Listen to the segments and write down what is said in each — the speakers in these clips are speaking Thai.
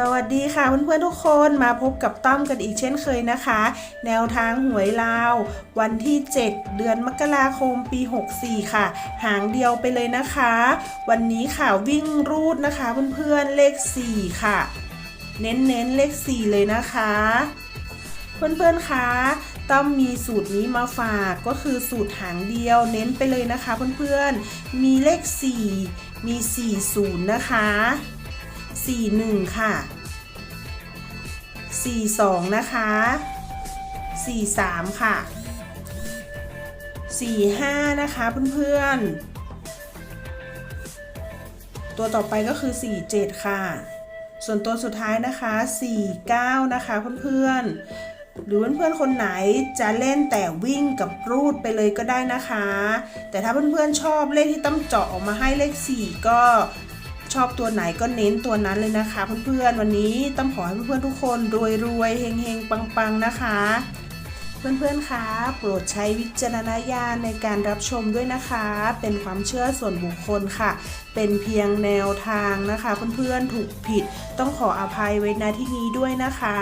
สวัสดีค่ะเพื่อนๆทุกคนมาพบกับต้อมกันอีกเช่นเคยนะคะ แนวทางหวยลาว วันที่ 7 เดือนมกราคมปี 64 ค่ะ หางเดียวไปเลยนะคะ วันนี้ค่ะวิ่งรูดนะคะเพื่อนๆเลข 4 ค่ะ เน้นๆเลข 4 เลยนะคะ เพื่อนๆคะต้อมมีสูตรนี้มาฝากก็คือสูตรหางเดียวเน้นไปเลยนะคะเพื่อนๆมีเลข 4 มี 40 นะคะ 41 ค่ะ 42 นะคะ 43 ค่ะ 45 นะคะเพื่อนๆ ตัวต่อไปก็คือ 47 ค่ะ ส่วนตัวสุดท้ายนะคะ 49 นะคะเพื่อนๆหรือเพื่อนๆคนไหนจะเล่นแต่วิ่งกับรูดไปเลยก็ได้นะคะ แต่ถ้าเพื่อนๆชอบเลขที่ต้องเจาะออกมาให้เลข 4 ก็ ชอบตัวไหนก็เน้นตัวนั้นเลยนะคะ เพื่อนๆวันนี้ต้องขอให้เพื่อนๆทุกคนรวยๆเฮงๆปังๆนะคะ เพื่อนๆ คะ โปรดใช้วิจารณญาณในการรับชมด้วยนะคะ เป็นความเชื่อส่วนบุคคลค่ะ เป็นเพียงแนวทางนะคะ เพื่อนๆ ถูกผิด ต้องขออภัยไว้ณที่นี้ด้วยนะคะ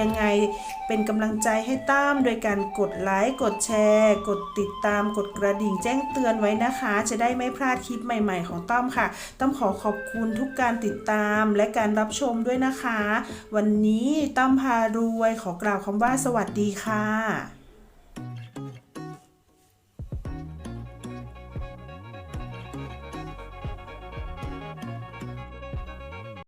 ยังไงเป็นกำลังใจให้ตั้มโดยการกดไลค์ กดแชร์ กดติดตาม กดกระดิ่งแจ้งเตือนไว้นะคะ จะได้ไม่พลาดคลิปใหม่ ๆ ของต้อมค่ะ ต้องขอขอบคุณทุกการติดตามและการรับชมด้วยนะคะ วันนี้ต้อมพารวยขอกล่าวคำว่าสวัสดีค่ะค่ะ